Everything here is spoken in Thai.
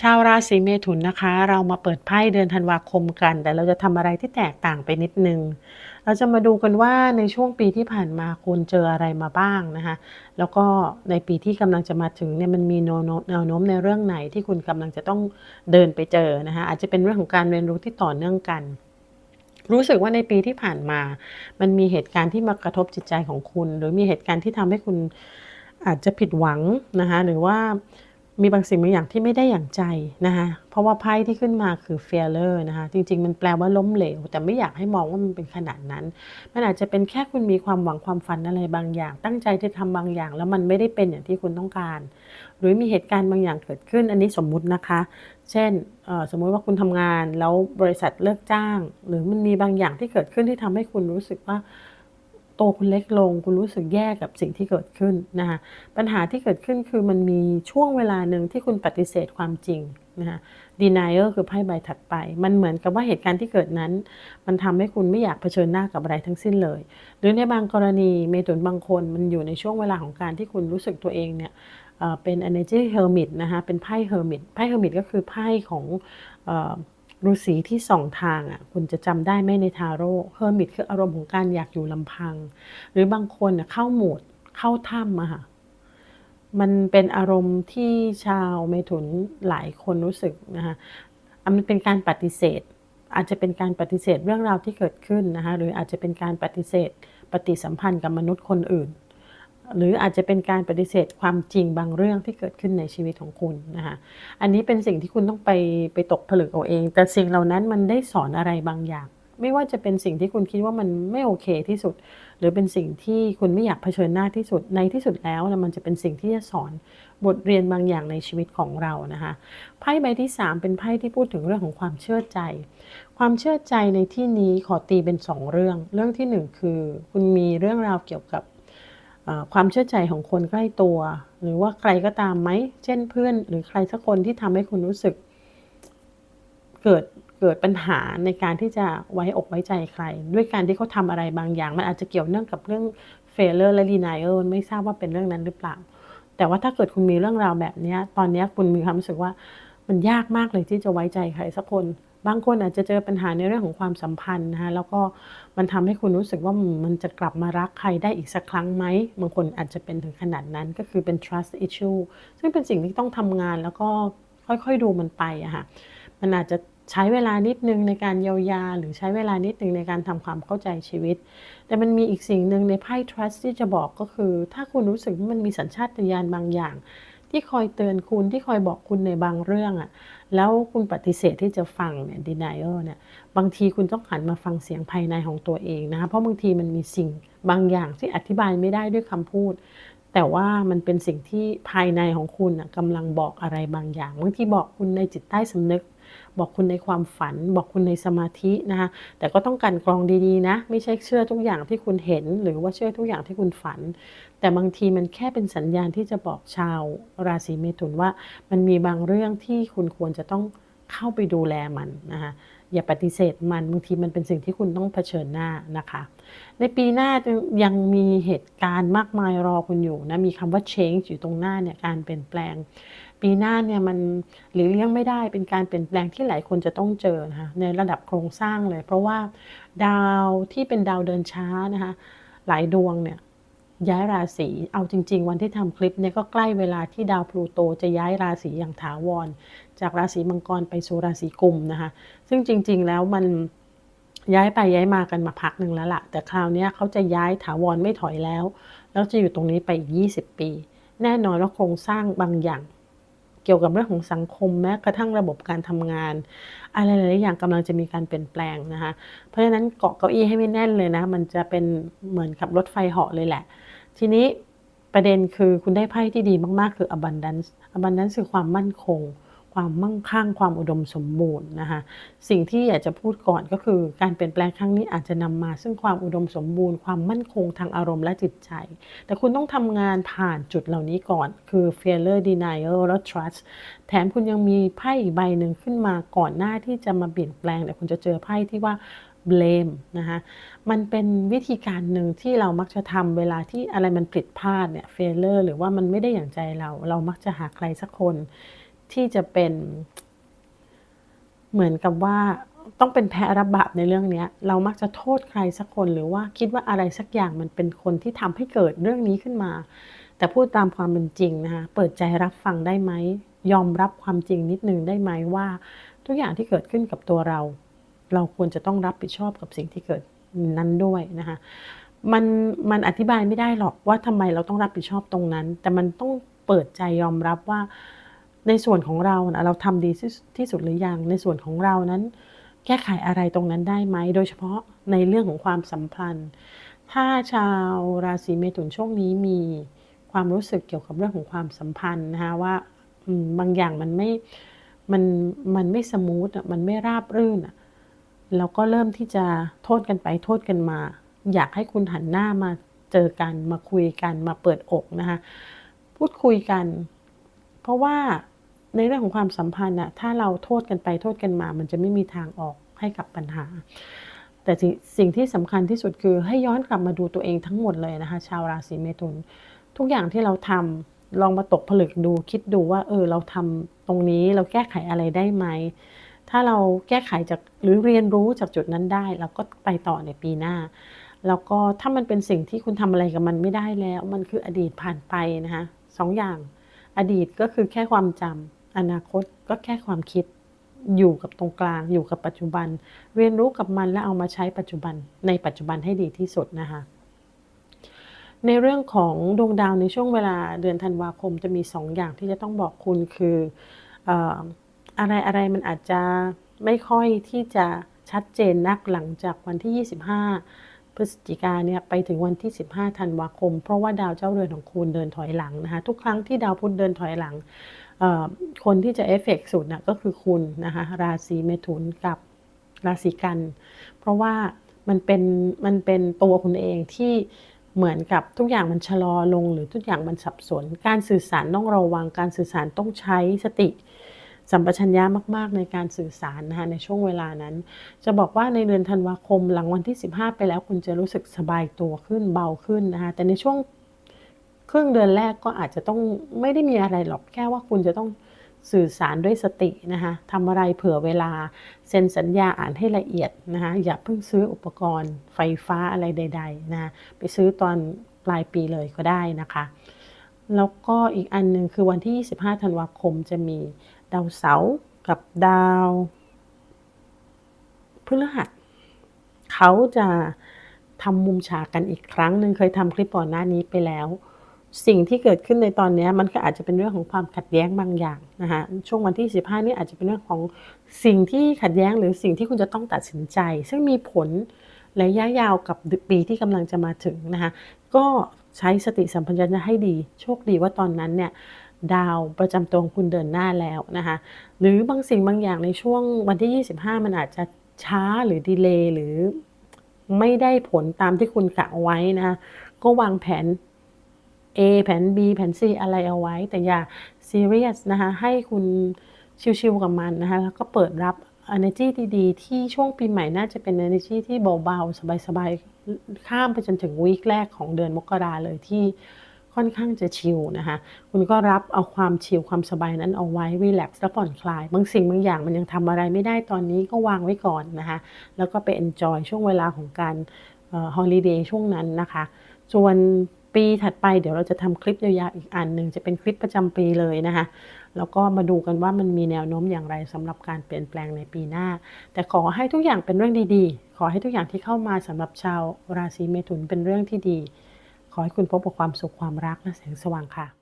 ชาวราศีเมถุนนะคะ เรามาเปิดไพ่เดือนธันวาคมกัน แต่เราจะทำอะไรที่แตกต่างไปนิดนึง เราจะมาดูกันว่าในช่วงปีที่ผ่านมาคุณเจออะไรมาบ้างนะคะ แล้วก็ในปีที่กำลังจะมาถึงเนี่ยมันมีแนวโน้มแนวโน้มในเรื่องไหนที่คุณกำลังจะต้องเดินไปเจอนะคะอาจจะเป็นเรื่องของการเรียนรู้ที่ต่อเนื่องกันรู้สึกว่าในปีที่ผ่านมา มันมีเหตุการณ์ที่มากระทบจิตใจของคุณ หรือมีเหตุการณ์ที่ทำให้คุณอาจจะผิดหวังนะคะหรือว่า มีบางสิ่งบางอย่างที่ไม่ได้อย่างใจนะคะเพราะว่าไพ่ที่ขึ้นมาคือ failure นะคะจริง ๆ มันแปลว่าล้มเหลว แต่ไม่อยากให้มองว่ามันเป็นขนาดนั้น มันอาจจะเป็นแค่คุณมีความหวังความฝันอะไรบางอย่าง ตั้งใจที่ทำบางอย่าง แล้วมันไม่ได้เป็นอย่างที่คุณต้องการ หรือมีเหตุการณ์บางอย่างเกิดขึ้น อันนี้สมมุตินะคะ เช่นสมมุติว่าคุณทำงานแล้วบริษัทเลิกจ้าง หรือมันมีบางอย่างที่เกิดขึ้นที่ทำให้คุณรู้สึกว่า โตคุณเล็กลง คุณรู้สึกแย่กับสิ่งที่เกิดขึ้นนะคะปัญหาที่เกิดขึ้นคือมันมีช่วงเวลาหนึ่งที่คุณปฏิเสธความจริงนะคะ denial คือไพ่ใบถัดไป มันเหมือนกับว่าเหตุการณ์ที่เกิดนั้น มันทำให้คุณไม่อยากเผชิญหน้ากับอะไรทั้งสิ้นเลย หรือในบางกรณีเมตุนบางคนมันอยู่ในช่วงเวลาของการที่คุณรู้สึกตัวเองเนี่ยเป็น energy hermit นะคะเป็นไพ่ hermit ไพ่ hermit ก็คือไพ่ของ ฤาษีที่สองทางอะคุณจะจำได้ไหมในทาโร่เฮอร์มิตคืออารมณ์ของการอยากอยู่ลำพัง หรือบางคนเข้าโหมดเข้าถ้ำอะค่ะมันเป็นอารมณ์ที่ชาวเมถุนหลายคนรู้สึกนะคะมันเป็นการปฏิเสธ อาจจะเป็นการปฏิเสธเรื่องราวที่เกิดขึ้นนะคะหรืออาจจะเป็นการปฏิเสธ ปฏิสัมพันธ์กับมนุษย์คนอื่น หรืออาจจะเป็นการปฏิเสธความจริงบางเรื่องที่เกิดขึ้นในชีวิตของคุณนะคะอันนี้เป็นสิ่งที่คุณต้องไปไปตกผลึกเอาเอง แต่สิ่งเหล่านั้นมันได้สอนอะไรบางอย่าง ไม่ว่าจะเป็นสิ่งที่คุณคิดว่ามันไม่โอเคที่สุด หรือเป็นสิ่งที่คุณไม่อยากเผชิญหน้าที่สุดในที่สุดแล้วมันจะเป็นสิ่งที่จะสอนบทเรียนบางอย่างในชีวิตของเรานะคะไพ่ใบที่ 3 เป็นไพ่ที่พูดถึงเรื่องของความเชื่อใจ ความเชื่อใจในที่นี้ขอตีเป็น 2 เรื่อง เรื่องที่ 1 คือ คุณมีเรื่องราวเกี่ยวกับ ความเชื่อใจของคนใกล้ตัว หรือว่าใครก็ตามไหม เช่นเพื่อนหรือใครสักคนที่ทำให้คุณรู้สึก เกิดเกิดปัญหาในการที่จะไว้อกไว้ใจใคร ด้วยการที่เขาทาอะไรบางอย่าง มันอาจจะเกี่ยวเนื่องกับเรื่องเฟลเลอร์และดีนายเออร์ไม่ทราบว่าเป็นเรื่องนั้นหรือเปล่า แต่ว่าถ้าเกิดคุณมีเรื่องราวแบบนี้ตอนนี้คุณมีความรู้สึกว่า มันยากมากเลยที่จะไว้ใจใครสักคน บางคนอาจจะเจอปัญหาในเรื่องของความสัมพันธ์นะคะแล้วก็มันทำให้คุณรู้สึกว่ามันจะกลับมารักใครได้อีกสักครั้งไหมบางคนอาจจะเป็นถึงขนาดนั้นก็คือเป็น trust issue ซึ่งเป็นสิ่งที่ต้องทำงานแล้วก็ค่อยๆดูมันไปอะค่ะมันอาจจะใช้เวลานิดนึงในการเยียวยา หรือใช้เวลานิดนึงในการทำความเข้าใจชีวิต แต่มันมีอีกสิ่งหนึ่งในไพ่ trust ที่จะบอกก็คือ ถ้าคุณรู้สึกว่ามันมีสัญชาตญาณบางอย่าง ที่คอยเตือนคุณที่คอยบอกคุณในบางเรื่องอะ่ะแล้วคุณปฏิเสธที่จะฟังเนี่ย denial เนี่ยบางทีคุณต้องหันมาฟังเสียงภายในของตัวเองนะคะเพราะบางทีมันมีสิ่งบางอย่างที่อธิบายไม่ได้ด้วยคำพูด แต่ว่ามันเป็นสิ่งที่ภายในของคุณกำลังบอกอะไรบางอย่างบางทีบอกคุณในจิตใต้สำนึก บอกคุณในความฝัน บอกคุณในสมาธินะคะแต่ก็ต้องการกรองดีๆนะ ไม่ใช่เชื่อทุกอย่างที่คุณเห็น หรือว่าเชื่อทุกอย่างที่คุณฝัน แต่บางทีมันแค่เป็นสัญญาณที่จะบอกชาวราศีเมถุนว่า มันมีบางเรื่องที่คุณควรจะต้องเข้าไปดูแลมันนะคะ อย่าปฏิเสธมันบางทีมันเป็นสิ่งที่คุณต้องเผชิญหน้านะคะ ในปีหน้ายังมีเหตุการณ์มากมายรอคุณอยู่นะมีคำว่า change อยู่ตรงหน้าเนี่ยการเปลี่ยนแปลง ปีหน้าเนี่ยมันหลีกเลี่ยงไม่ได้เป็นการเปลี่ยนแปลงที่หลายคนจะต้องเจอนะคะในระดับโครงสร้างเลย เพราะว่าดาวที่เป็นดาวเดินช้านะคะหลายดวงเนี่ย ย้ายราศีเอาจริง ๆ วันที่ทำคลิปเนี่ยก็ใกล้เวลาที่ดาวพลูโตจะย้ายราศีอย่างถาวร จากราศีมังกรไปสู่ราศีกุมนะคะ ซึ่งจริง ๆ แล้วมันย้ายไปย้ายมากันมาพักหนึ่งแล้วละ่ะ แต่คราวนี้เขาจะย้ายถาวรไม่ถอยแล้ว แล้วจะอยู่ตรงนี้ไปอีก 20 ปี แน่นอนว่าโครงสร้างบางอย่าง เกี่ยวกับเรื่องของสังคมแม้กระทั่งระบบการทำงาน อะไรหลายอย่างกำลังจะมีการเปลี่ยนแปลงนะคะ เพราะฉะนั้นเกาะเก้าอี้ให้ไม่แน่นเลยนะ มันจะเป็นเหมือนกับรถไฟเหาะเลยแหละ ทีนี้ประเด็นคือคุณได้ไพ่ที่ดีมากๆ คือ abundance abundance คือความมั่นคง ความมั่งคั่ง ความอุดมสมบูรณ์นะคะสิ่งที่อยากจะพูดก่อนก็คือ การเปลี่ยนแปลงครั้งนี้อาจจะนำมา ซึ่งความอุดมสมบูรณ์ ความมั่นคงทางอารมณ์และจิตใจ แต่คุณต้องทำงานผ่านจุดเหล่านี้ก่อน คือ failure denial และ trust แถมคุณยังมีไพ่อีกใบหนึ่งขึ้นมาก่อนหน้าที่จะมาเปลี่ยนแปลง แต่คุณจะเจอไพ่ที่ว่า blame นะคะมันเป็นวิธีการหนึ่งที่เรามักจะทำเวลาที่อะไรมันผิดพลาดเนี่ย failure หรือว่ามันไม่ได้อย่างใจเรา เรามักจะหาใครสักคนที่จะเป็น เหมือนกับว่าต้องเป็นแพ้รับบาปในเรื่องนี้เรามักจะโทษใครสักคนหรือว่าคิดว่าอะไรสักอย่างมันเป็นคนที่ทำให้เกิดเรื่องนี้ขึ้นมา แต่พูดตามความเป็นจริงนะคะเปิดใจรับฟังได้ไหมยอมรับความจริงนิดนึงได้ไหมว่า ทุกอย่างที่เกิดขึ้นกับตัวเรา เราควรจะต้องรับผิดชอบกับสิ่งที่เกิดนั้นด้วยนะคะมันมันอธิบายไม่ได้หรอกว่าทำไมเราต้องรับผิดชอบตรงนั้น แต่มันต้องเปิดใจยอมรับว่า ในส่วนของเรานะเราทำดีที่สุดหรือยังในส่วนของเรานั้น แก้ไขอะไรตรงนั้นได้ไหมโดยเฉพาะในเรื่องของความสัมพันธ์ ถ้าชาวราศีเมถุนช่วงนี้มีความรู้สึกเกี่ยวกับเรื่องของความสัมพันธ์นะคะว่าบางอย่างมันไม่มันมันไม่สมูทอะมันไม่ราบรื่นอะ แล้วก็เริ่มที่จะโทษกันไปโทษกันมา อยากให้คุณหันหน้ามาเจอกันมาคุยกันมาเปิดอกนะคะพูดคุยกัน เพราะว่าในเรื่องของความสัมพันธ์อะถ้าเราโทษกันไปโทษกันมา มันจะไม่มีทางออกให้กับปัญหา แต่สิ่งที่สำคัญที่สุดคือให้ย้อนกลับมาดูตัวเองทั้งหมดเลยนะคะ ชาวราศีเมถุน ทุกอย่างที่เราทำลองมาตกผลึกดูคิดดูว่า เออเราทำตรงนี้เราแก้ไขอะไรได้ไหม ถ้าเราแก้ไขจากหรือเรียนรู้จากจุดนั้นได้ เราก็ไปต่อในปีหน้า แล้วก็ถ้ามันเป็นสิ่งที่คุณทำอะไรกับมันไม่ได้แล้ว มันคืออดีตผ่านไปนะคะสองอย่าง อดีตก็คือแค่ความจำอนาคตก็แค่ความคิดอยู่กับตรงกลางอยู่กับปัจจุบัน เรียนรู้กับมันและเอามาใช้ปัจจุบันในปัจจุบันให้ดีที่สุดนะคะในเรื่องของดวงดาวในช่วงเวลาเดือนธันวาคมจะมี 2ออย่างที่จะต้องบอกคุณคืออ อะไรอะไรมันอาจจะไม่ค่อยที่จะชัดเจนนักหลังจากวันที่ 25 พฤศจิกาเนี่ยไปถึงวันที่ 15 ธันวาคม เพราะว่าดาวเจ้าเรือนของคุณเดินถอยหลังนะคะทุกครั้งที่ดาวพุธเดินถอยหลัง คนที่จะเอฟเฟกสุดนะก็คือคุณนะคะราศีเมถุนกับราศีกัน เพราะว่ามันเป็นมันเป็นตัวคุณเองที่เหมือนกับทุกอย่างมันชะลอลง หรือทุกอย่างมันสับสน การสื่อสารต้องระวังการสื่อสารต้องใช้สติ สัมปชัญญะมาก ๆ ในการสื่อสารนะคะในช่วงเวลานั้น จะบอกว่าในเดือนธันวาคมหลังวันที่ 15 ไปแล้วคุณจะรู้สึกสบายตัวขึ้นเบาขึ้นนะคะแต่ในช่วงครึ่งเดือนแรกก็อาจจะต้องไม่ได้มีอะไรหรอกแค่ว่าคุณจะต้องสื่อสารด้วยสตินะคะทำอะไรเผื่อเวลา เซ็นสัญญาอ่านให้ละเอียดนะคะอย่าเพิ่งซื้ออุปกรณ์ไฟฟ้าอะไรใด ๆ นะไปซื้อตอนปลายปีเลยก็ได้นะคะ แล้วก็อีกอันหนึ่งคือวันที่ 25 ธันวาคมจะมี ดาวเสาร์กับดาวพฤหัสเขาจะทำมุมฉากกันอีกครั้งหนึ่งเคยทำคลิปก่อนหน้านี้ไปแล้ว สิ่งที่เกิดขึ้นในตอนนี้มันก็อาจจะเป็นเรื่องของความขัดแย้งบางอย่างนะคะช่วงวันที่ 15 นี่อาจจะเป็นเรื่องของสิ่งที่ขัดแย้งหรือสิ่งที่คุณจะต้องตัดสินใจ ซึ่งมีผลระยะยาวกับปีที่กำลังจะมาถึงนะคะก็ใช้สติสัมปชัญญะให้ดี โชคดีว่าตอนนั้นเนี่ย ดาวประจำตัวของคุณเดินหน้าแล้วนะคะหรือบางสิ่งบางอย่างในช่วงวันที่ 25 มันอาจจะช้าหรือดีเลย์หรือไม่ได้ผลตามที่คุณกะไว้นะคะก็วางแผน A แผน B แผน C อะไรเอาไว้ แต่อย่าซีเรียสนะคะให้คุณชิวๆกับมันนะคะแล้วก็เปิดรับ energy ดีๆ ที่ช่วงปีใหม่น่าจะเป็น energy ที่เบาๆ สบายๆ ข้ามไปจนถึงวีคแรกของเดือนมกราเลยที่ ค่อนข้างจะชิลนะคะคุณก็รับเอาความชิลความสบายนั้นเอาไว้รีแลกซ์และผ่อนคลาย บางสิ่งบางอย่างมันยังทำอะไรไม่ได้ตอนนี้ก็วางไว้ก่อนนะคะแล้วก็ไป enjoy ช่วงเวลาของการฮอลิเดย์ช่วงนั้นนะคะ ส่วนปีถัดไปเดี๋ยวเราจะทำคลิปยาวๆอีกอันหนึ่งจะเป็นคลิปประจำปีเลยนะคะแล้วก็มาดูกันว่ามันมีแนวโน้มอย่างไรสำหรับการเปลี่ยนแปลงในปีหน้า แต่ขอให้ทุกอย่างเป็นเรื่องดีๆ ขอให้ทุกอย่างที่เข้ามาสำหรับชาวราศีเมถุนเป็นเรื่องที่ดี ขอให้คุณพบกับความสุขความรักและแสงสว่างค่ะ